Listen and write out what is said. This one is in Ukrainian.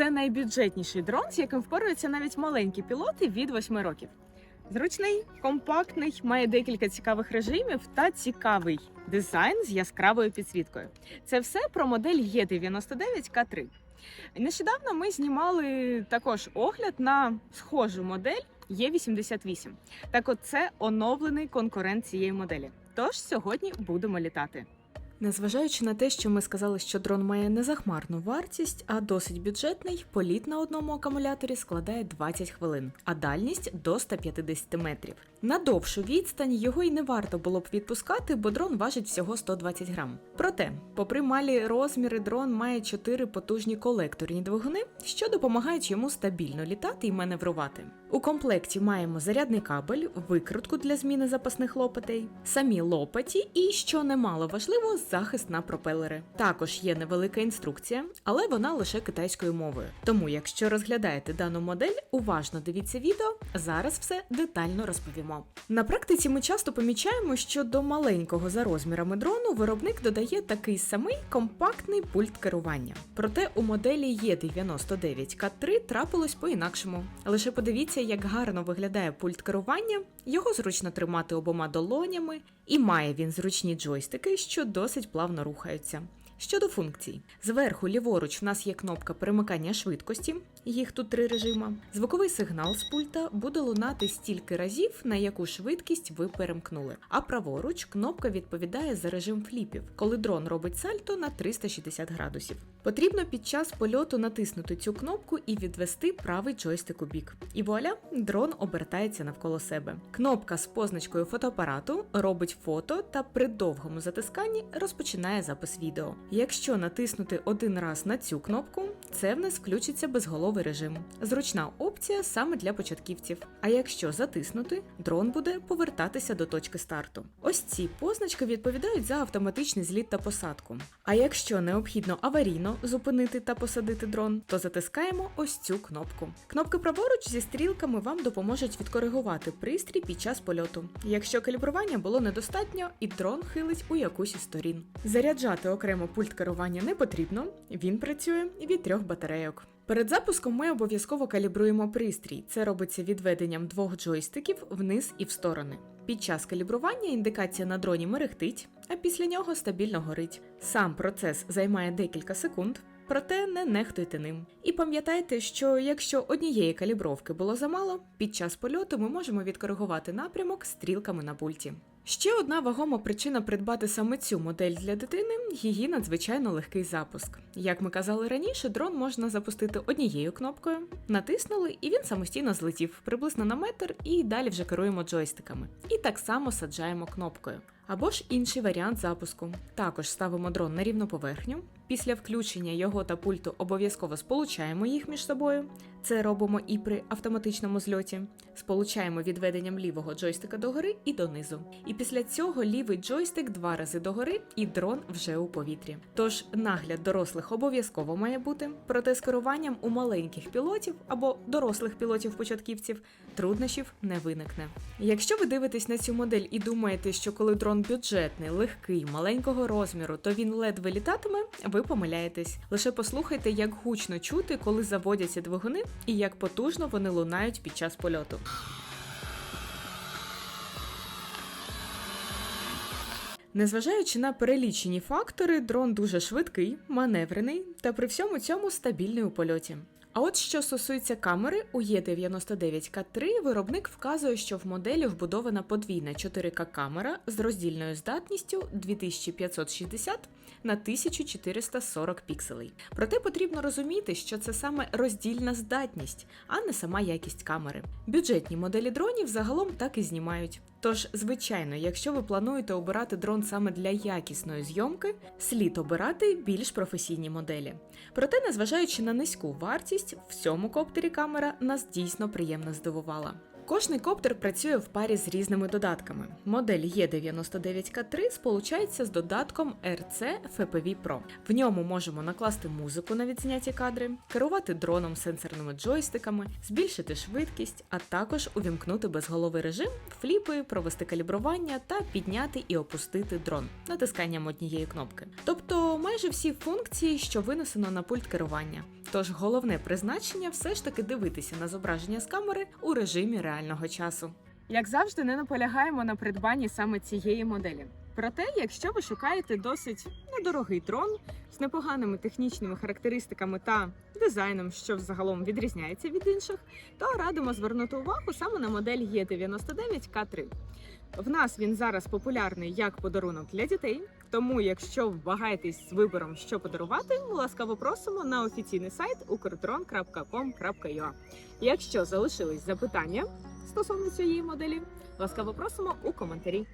Це найбюджетніший дрон, з яким впораються навіть маленькі пілоти від 8 років. Зручний, компактний, має декілька цікавих режимів та цікавий дизайн з яскравою підсвіткою. Це все про модель Е99К3. Нещодавно ми знімали також огляд на схожу модель Е88. Так от це оновлений конкурент цієї моделі. Тож сьогодні будемо літати. Незважаючи на те, що ми сказали, що дрон має незахмарну вартість, а досить бюджетний, політ на одному акумуляторі складає 20 хвилин, а дальність до 150 метрів. На довшу відстань його й не варто було б відпускати, бо дрон важить всього 120 грам. Проте, попри малі розміри, дрон має 4 потужні колекторні двигуни, що допомагають йому стабільно літати і маневрувати. У комплекті маємо зарядний кабель, викрутку для зміни запасних лопатей, самі лопаті і, що немало важливо, захист на пропелери. Також є невелика інструкція, але вона лише китайською мовою. Тому, якщо розглядаєте дану модель, уважно дивіться відео. Зараз все детально розповімо. На практиці ми часто помічаємо, що до маленького за розмірами дрону виробник додає такий самий компактний пульт керування. Проте у моделі Е99К3 трапилось по-інакшому. Лише подивіться, як гарно виглядає пульт керування, його зручно тримати обома долонями, і має він зручні джойстики, що досить плавно рухаються. Щодо функцій, зверху ліворуч в нас є кнопка перемикання швидкості, їх тут три режима. Звуковий сигнал з пульта буде лунати стільки разів, на яку швидкість ви перемкнули. А праворуч кнопка відповідає за режим фліпів, коли дрон робить сальто на 360 градусів. Потрібно під час польоту натиснути цю кнопку і відвести правий джойстик у бік. І вуаля, дрон обертається навколо себе. Кнопка з позначкою фотоапарату робить фото та при довгому затисканні розпочинає запис відео. Якщо натиснути один раз на цю кнопку, це в нас включиться безголовий режим. Зручна опція саме для початківців. А якщо затиснути, дрон буде повертатися до точки старту. Ось ці позначки відповідають за автоматичний зліт та посадку. А якщо необхідно аварійно зупинити та посадити дрон, то затискаємо ось цю кнопку. Кнопки праворуч зі стрілками вам допоможуть відкоригувати пристрій під час польоту. Якщо калібрування було недостатньо, і дрон хилить у якусь із сторін. Заряджати окремо пульт керування не потрібно, він працює від трьох батарейок. Перед запуском ми обов'язково калібруємо пристрій. Це робиться відведенням двох джойстиків вниз і в сторони. Під час калібрування індикація на дроні мерехтить, а після нього стабільно горить. Сам процес займає декілька секунд, проте не нехтуйте ним. І пам'ятайте, що якщо однієї калібровки було замало, під час польоту ми можемо відкоригувати напрямок стрілками на пульті. Ще одна вагома причина придбати саме цю модель для дитини її надзвичайно легкий запуск. Як ми казали раніше, дрон можна запустити однією кнопкою, натиснули, і він самостійно злетів приблизно на метр, і далі вже керуємо джойстиками. І так само саджаємо кнопкою. Або ж інший варіант запуску. Також ставимо дрон на рівну поверхню. Після включення його та пульту обов'язково сполучаємо їх між собою. Це робимо і при автоматичному зльоті. Сполучаємо відведенням лівого джойстика догори і донизу. І після цього лівий джойстик два рази догори, і дрон вже у повітрі. Тож нагляд дорослих обов'язково має бути, проте з керуванням у маленьких пілотів або дорослих пілотів-початківців труднощів не виникне. Якщо ви дивитесь на цю модель і думаєте, що коли дрон бюджетний, легкий, маленького розміру, то він ледве літатиме, ви помиляєтесь. Лише послухайте, як гучно чути, коли заводяться двигуни, і як потужно вони лунають під час польоту. Незважаючи на перелічені фактори, дрон дуже швидкий, маневрений та при всьому цьому стабільний у польоті. А от що стосується камери, у Е99К3 виробник вказує, що в моделі вбудована подвійна 4К камера з роздільною здатністю 2560 на 1440 пікселей. Проте потрібно розуміти, що це саме роздільна здатність, а не сама якість камери. Бюджетні моделі дронів загалом так і знімають. Тож, звичайно, якщо ви плануєте обирати дрон саме для якісної зйомки, слід обирати більш професійні моделі. Проте, незважаючи на низьку вартість, в цьому коптері камера нас дійсно приємно здивувала. Кожний коптер працює в парі з різними додатками. Модель Е99К3 сполучається з додатком RC FPV Pro. В ньому можемо накласти музику на відзняті кадри, керувати дроном сенсорними джойстиками, збільшити швидкість, а також увімкнути безголовий режим, фліпи, провести калібрування та підняти і опустити дрон натисканням однієї кнопки. Тобто майже всі функції, що винесено на пульт керування. Тож головне призначення все ж таки дивитися на зображення з камери у режимі реального часу. Як завжди, не наполягаємо на придбанні саме цієї моделі. Проте, якщо ви шукаєте досить недорогий дрон з непоганими технічними характеристиками та дизайном, що взагалом відрізняється від інших, то радимо звернути увагу саме на модель Е99К3. В нас він зараз популярний як подарунок для дітей. Тому, якщо вбагаєтесь з вибором, що подарувати, ласкаво просимо на офіційний сайт ukrdron.com.ua. Якщо залишились запитання стосовно цієї моделі, ласкаво просимо у коментарі.